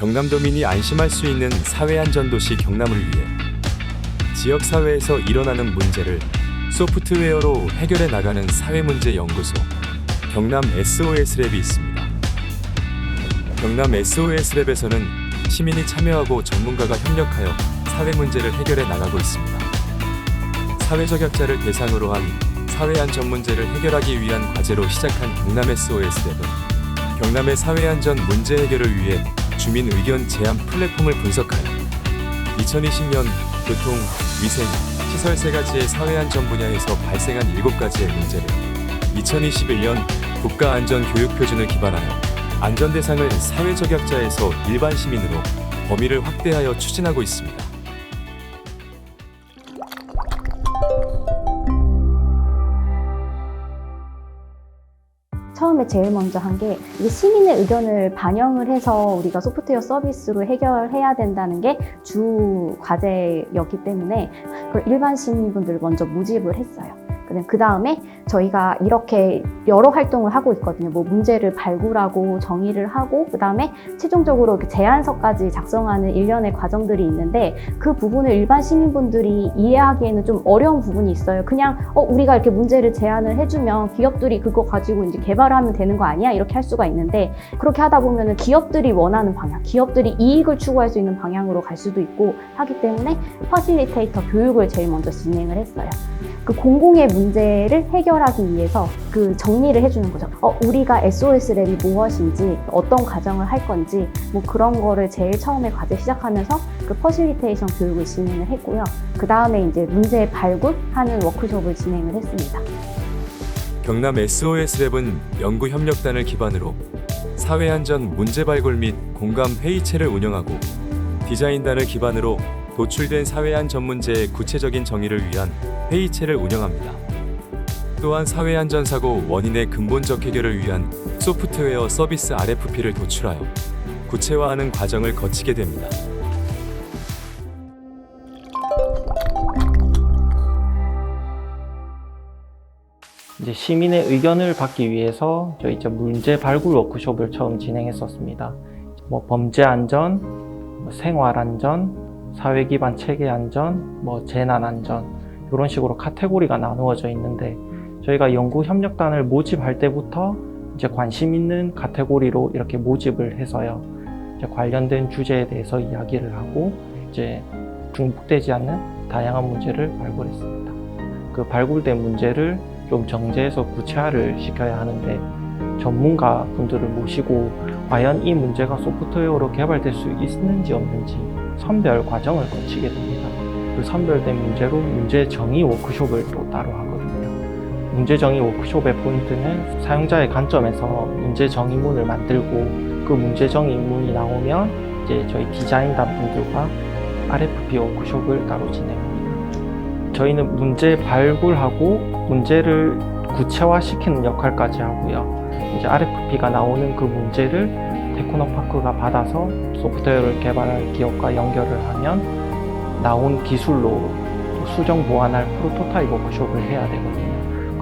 경남도민이 안심할 수 있는 사회안전도시 경남을 위해 지역 사회에서 일어나는 문제를 소프트웨어로 해결해 나가는 사회문제연구소 경남 SOS랩이 있습니다. 경남 SOS랩에서는 시민이 참여하고 전문가가 협력하여 사회 문제를 해결해 나가고 있습니다. 사회적 약자를 대상으로 한 사회안 전 문제를 해결하기 위한 과제로 시작한 경남 SOS랩은 경남의 사회안전 문제 해결을 위해 주민 의견 제안 플랫폼을 분석하여 2020년 교통, 위생, 시설 세 가지의 사회 안전 분야에서 발생한 7가지의 문제를 2021년 국가안전교육표준을 기반하여 안전 대상을 사회적 약자에서 일반 시민으로 범위를 확대하여 추진하고 있습니다. 처음에 제일 먼저 한 게 시민의 의견을 반영을 해서 우리가 소프트웨어 서비스로 해결해야 된다는 게 주 과제였기 때문에 그걸 일반 시민분들을 먼저 모집을 했어요. 그 다음에 저희가 이렇게 여러 활동을 하고 있거든요. 뭐 문제를 발굴하고 정의를 하고 그 다음에 최종적으로 제안서까지 작성하는 일련의 과정들이 있는데 그 부분을 일반 시민분들이 이해하기에는 좀 어려운 부분이 있어요. 그냥 어 우리가 이렇게 문제를 제안을 해주면 기업들이 그거 가지고 이제 개발하면 되는 거 아니야? 이렇게 할 수가 있는데 그렇게 하다 보면은 기업들이 원하는 방향, 기업들이 이익을 추구할 수 있는 방향으로 갈 수도 있고 하기 때문에 퍼실리테이터 교육을 제일 먼저 진행을 했어요. 그 공공의 문 제를 해결하기 위해서 그 정리를 해주는 거죠. 어, 우리가 SOS 랩이 무엇인지, 어떤 과정을 할 건지, 뭐 그런 거를 제일 처음에 과제 시작하면서 그 퍼실리테이션 교육을 진행을 했고요. 그 다음에 이제 문제 발굴하는 워크숍을 진행을 했습니다. 경남 SOS랩은 연구 협력단을 기반으로 사회 안전 문제 발굴 및 공감 회의체를 운영하고 디자인단을 기반으로 도출된 사회안 전 문제의 구체적인 정의를 위한 회의체를 운영합니다. 또한 사회안전 사고 원인의 근본적 해결을 위한 소프트웨어 서비스 RFP를 도출하여 구체화하는 과정을 거치게 됩니다. 이제 시민의 의견을 받기 위해서 저희 이제 문제 발굴 워크숍을 처음 진행했었습니다. 뭐 범죄 안전, 뭐 생활 안전, 사회 기반 체계 안전, 뭐 재난 안전 이런 식으로 카테고리가 나누어져 있는데 저희가 연구 협력단을 모집할 때부터 이제 관심 있는 카테고리로 이렇게 모집을 해서요. 이제 관련된 주제에 대해서 이야기를 하고 이제 중복되지 않는 다양한 문제를 발굴했습니다. 그 발굴된 문제를 좀 정제해서 구체화를 시켜야 하는데 전문가 분들을 모시고 과연 이 문제가 소프트웨어로 개발될 수 있는지 없는지 선별 과정을 거치게 됩니다. 그 선별된 문제로 문제 정의 워크숍을 또 따로 하거든요. 문제 정의 워크숍의 포인트는 사용자의 관점에서 문제 정의 문을 만들고 그 문제 정의 문이 나오면 이제 저희 디자인단 분들과 RFP 워크숍을 따로 진행합니다. 저희는 문제 발굴하고 문제를 구체화시키는 역할까지 하고요. 이제 RFP가 나오는 그 문제를 테크노파크가 받아서 소프트웨어를 개발할 기업과 연결을 하면 나온 기술로 또 수정 보완할 프로토타입 워크숍을 해야 되거든요.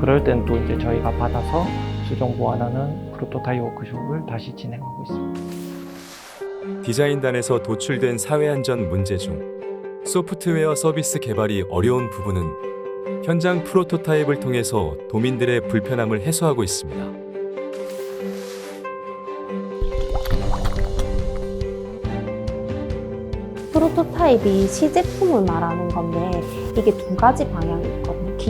그럴 땐 또 이제 저희가 받아서 수정 보완하는 프로토타입 워크숍을 다시 진행하고 있습니다. 디자인단에서 도출된 사회안전 문제 중 소프트웨어 서비스 개발이 어려운 부분은 현장 프로토타입을 통해서 도민들의 불편함을 해소하고 있습니다. 프로토타입이 시제품을 말하는 건데 이게 두 가지 방향이.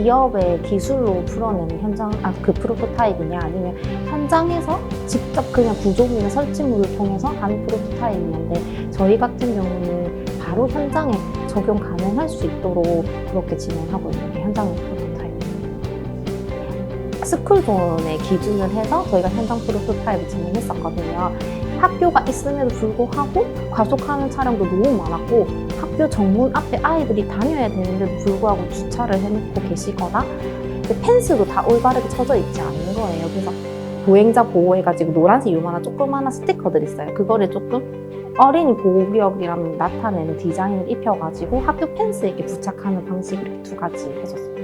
기업의 기술로 풀어내는 현장 아 그 프로토타입이냐 아니면 현장에서 직접 그냥 구조물이나 설치물을 통해서 하는 프로토타입이냐인데 저희 같은 경우는 바로 현장에 적용 가능할 수 있도록 그렇게 진행하고 있는 게 현장 프로토타입입니다. 스쿨존의 기준을 해서 저희가 현장 프로토타입을 진행했었거든요. 학교가 있음에도 불구하고 과속하는 차량도 너무 많았고 학교 정문 앞에 아이들이 다녀야 되는데도 불구하고 주차를 해놓고 계시거나 그 펜스도 다 올바르게 쳐져 있지 않은 거예요. 그래서 보행자 보호해가지고 노란색 요만한 조그마한 스티커들 있어요. 그거를 조금 어린이 보호구역이라는 나타내는 디자인을 입혀가지고 학교 펜스에 부착하는 방식을 두 가지 해줬습니다.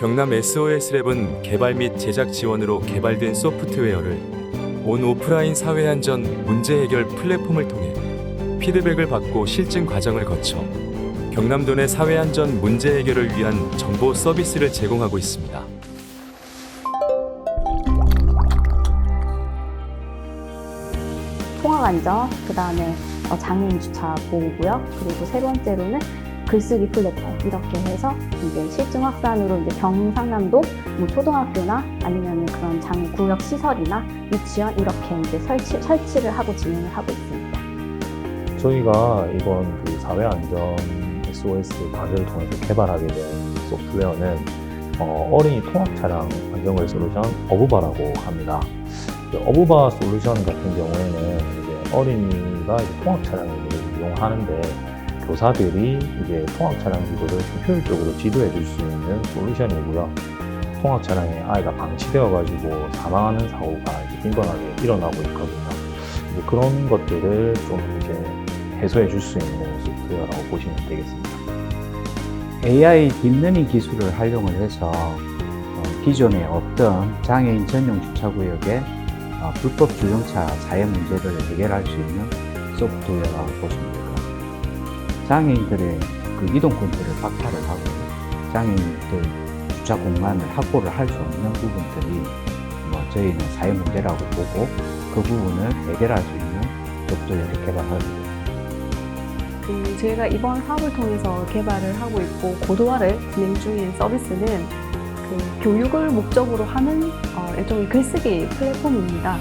경남 SOS랩은 개발 및 제작 지원으로 개발된 소프트웨어를 온 오프라인 사회 안전 문제 해결 플랫폼을 통해 피드백을 받고 실증 과정을 거쳐 경남도 내 사회 안전 문제 해결을 위한 정보 서비스를 제공하고 있습니다. 통학 안전, 그 다음에 장애인 주차 보호구역, 그리고 세 번째로는 글쓰기 플랫폼 이렇게 해서 이제 실증 확산으로 이제 경상남도 뭐 초등학교나 아니면 그런 장애 구역 시설이나 유치원 이렇게 이제 설치 설치를 하고 진행을 하고 있습니다. 저희가 이번 그 사회 안전 SOS 과제를 통해서 개발하게 된 소프트웨어는 어, 린이 통학 차량 안전거리 솔루션 어부바라고 합니다. 그 어부바 솔루션 같은 경우에는 이제 어린이가 통학 차량을 이용하는데 교사들이 이제 통학 차량 지도를 좀 효율적으로 지도해 줄 수 있는 솔루션이고요. 통학 차량에 아이가 방치되어 가지고 사망하는 사고가 빈번하게 일어나고 있거든요. 이제 그런 것들을 좀 이제 해소해 줄 수 있는 소프트웨어라고 보시면 되겠습니다. AI 딥러닝 기술을 활용을 해서 어, 기존에 없던 장애인 전용 주차구역의 어, 불법 주정차 사회 문제를 해결할 수 있는 소프트웨어라고 보시면 같습니다. 장애인들의 그 이동 컨트롤을 박탈을 하고 장애인들 주차 공간을 확보를 할 수 없는 부분들이 뭐 저희는 사회 문제라고 보고 그 부분을 해결할 수 있는 개발하게 됩니다. 그 저희가 이번 사업을 통해서 개발을 하고 있고 고도화를 진행 중인 서비스는 그 교육을 목적으로 하는 어, 일종의 글쓰기 플랫폼입니다.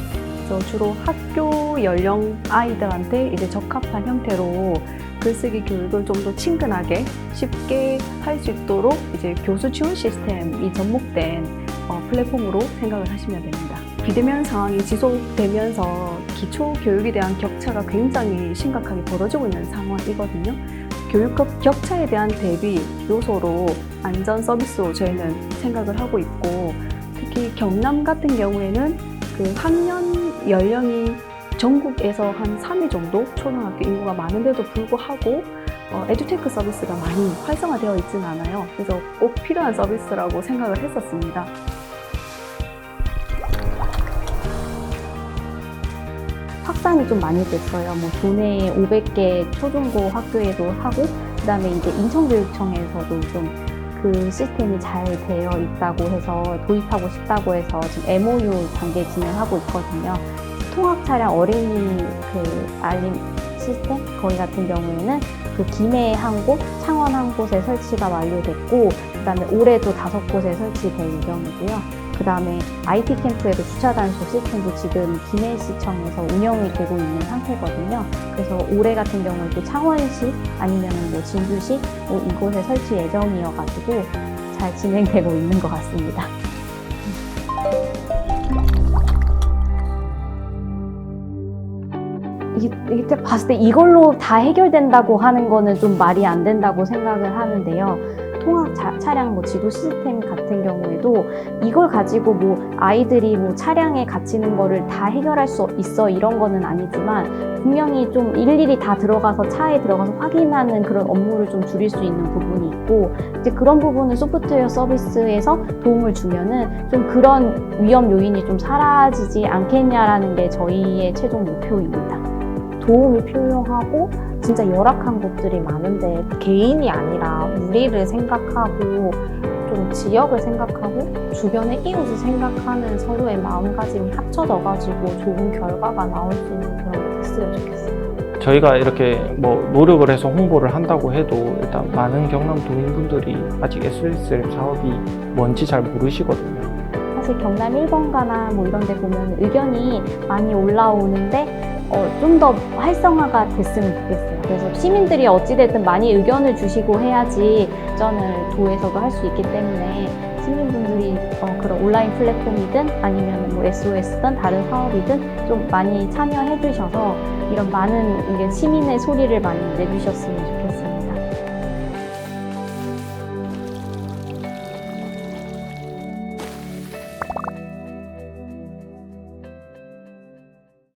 그래서 주로 학교 연령 아이들한테 이제 적합한 형태로 글쓰기 교육을 좀 더 친근하게 쉽게 할 수 있도록 이제 교수 지원 시스템이 접목된 어, 플랫폼으로 생각을 하시면 됩니다. 비대면 상황이 지속되면서 기초 교육에 대한 격차가 굉장히 심각하게 벌어지고 있는 상황이거든요. 교육 격- 격차에 대한 대비 요소로 안전 서비스로 저희는 생각을 하고 있고 특히 경남 같은 경우에는 그 학년 연령이 전국에서 한 3위 정도 초등학교 인구가 많은데도 불구하고 어, 에듀테크 서비스가 많이 활성화되어 있지는 않아요. 그래서 꼭 필요한 서비스라고 생각을 했었습니다. 확산이 좀 많이 됐어요. 뭐 도내 500개 초중고 학교에도 하고 그다음에 이제 인천교육청에서도 좀 그 시스템이 잘 되어 있다고 해서 도입하고 싶다고 해서 지금 MOU 단계 진행하고 있거든요. 통학 차량 어린이 그 알림 시스템 거기 같은 경우에는 그 김해 한 곳, 창원 한 곳에 설치가 완료됐고 그다음에 올해도 다섯 곳에 설치될 예정이고요. 그 다음에 IT 캠프에도 주차 단속 시스템도 지금 김해시청에서 운영이 되고 있는 상태거든요. 그래서 올해 같은 경우에도 창원시 아니면 뭐 진주시 뭐 이곳에 설치 예정이어가지고 잘 진행되고 있는 것 같습니다. 딱 봤을 때 이걸로 다 해결된다고 하는 거는 좀 말이 안 된다고 생각을 하는데요. 통학 자- 차량 뭐 지도 시스템 같은 경우에도 이걸 가지고 뭐 아이들이 뭐 차량에 갇히는 거를 다 해결할 수 있어 이런 거는 아니지만 분명히 좀 일일이 다 들어가서 차에 들어가서 확인하는 그런 업무를 좀 줄일 수 있는 부분이 있고 이제 그런 부분을 소프트웨어 서비스에서 도움을 주면은 좀 그런 위험 요인이 좀 사라지지 않겠냐라는 게 저희의 최종 목표입니다. 도움이 필요하고 진짜 열악한 곳들이 많은데 개인이 아니라 우리를 생각하고 좀 지역을 생각하고 주변의 이웃을 생각하는 서로의 마음가짐이 합쳐져 가지고 좋은 결과가 나올 수 있는 그런 게 됐으면 좋겠어요. 저희가 이렇게 뭐 노력을 해서 홍보를 한다고 해도 일단 많은 경남 도민분들이 아직 SOS 사업이 뭔지 잘 모르시거든요. 사실 경남 1번가나 뭐 이런 데 보면 의견이 많이 올라오는데 어, 좀 더 활성화가 됐으면 좋겠어요. 그래서 시민들이 어찌됐든 많이 의견을 주시고 해야지 전을 도에서도 할 수 있기 때문에 시민분들이 어, 그런 온라인 플랫폼이든 아니면 뭐 SOS든 다른 사업이든 좀 많이 참여해 주셔서 이런 많은 시민의 소리를 많이 내주셨으면 좋겠어요.